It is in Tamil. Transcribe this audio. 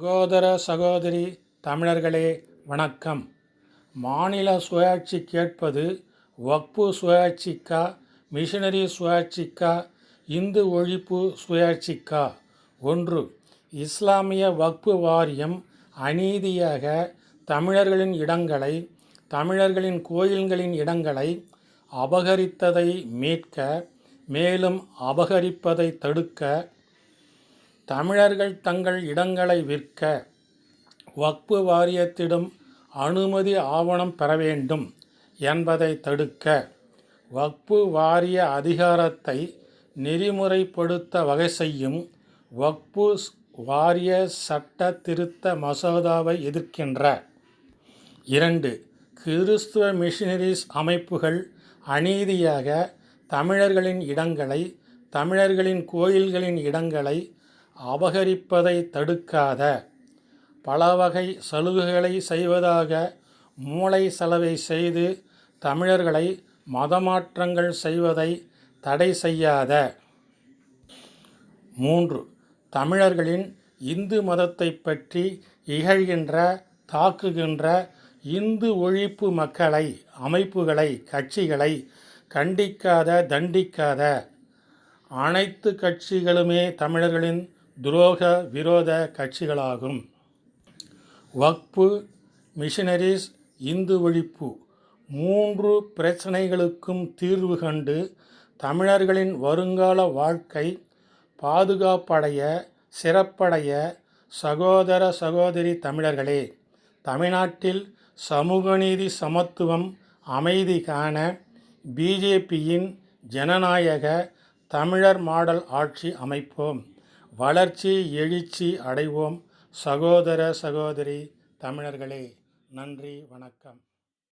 சகோதர சகோதரி தமிழர்களே வணக்கம். மாநில சுயாட்சி கேட்பது வக்பு சுயாட்சிக்கா மிஷனரி சுயாட்சிக்கா இந்து ஒழிப்பு சுயாட்சிக்கா ஒன்று இஸ்லாமிய வக்பு வாரியம் அநீதியாக தமிழர்களின் இடங்களை தமிழர்களின் கோயில்களின் இடங்களை அபகரித்ததை மீட்க மேலும் அபகரிப்பதை தடுக்க தமிழர்கள் தங்கள் இடங்களை விற்க வக்பு வாரியத்திடம் அனுமதி ஆவணம் பெற வேண்டும் என்பதை தடுக்க வக்பு வாரிய அதிகாரத்தை நெறிமுறைப்படுத்த வகை செய்யும் வக்பு வாரிய சட்ட திருத்த மசோதாவை எதிர்க்கின்ற. இரண்டு கிறிஸ்துவ மிஷினரிஸ் அமைப்புகள் அநீதியாக தமிழர்களின் இடங்களை தமிழர்களின் கோயில்களின் இடங்களை அபகரிப்பதை தடுக்காத. பல வகை சலுகைகளை செய்வதாக மூளை செலவை செய்து தமிழர்களை மதமாற்றங்கள் செய்வதை தடை செய்யாத. மூன்று தமிழர்களின் இந்து மதத்தை பற்றி இகழ்கின்ற தாக்குகின்ற இந்து ஒழிப்பு மக்களை அமைப்புகளை கட்சிகளை கண்டிக்காத தண்டிக்காத. அனைத்து கட்சிகளுமே தமிழர்களின் துரோக விரோத கட்சிகளாகும். வக்பு மிஷனரிஸ் இந்து ஒழிப்பு மூன்று பிரச்சனைகளுக்கும் தீர்வு கண்டு தமிழர்களின் வருங்கால வாழ்க்கை பாதுகாப்படைய சிறப்படைய சகோதர சகோதரி தமிழர்களே தமிழ்நாட்டில் சமூக நீதி சமத்துவம் அமைதி காண பிஜேபியின் ஜனநாயக தமிழர் மாடல் ஆட்சி அமைப்போம். வளர்ச்சி எழுச்சி அடைவோம். சகோதர சகோதரி தமிழர்களே நன்றி வணக்கம்.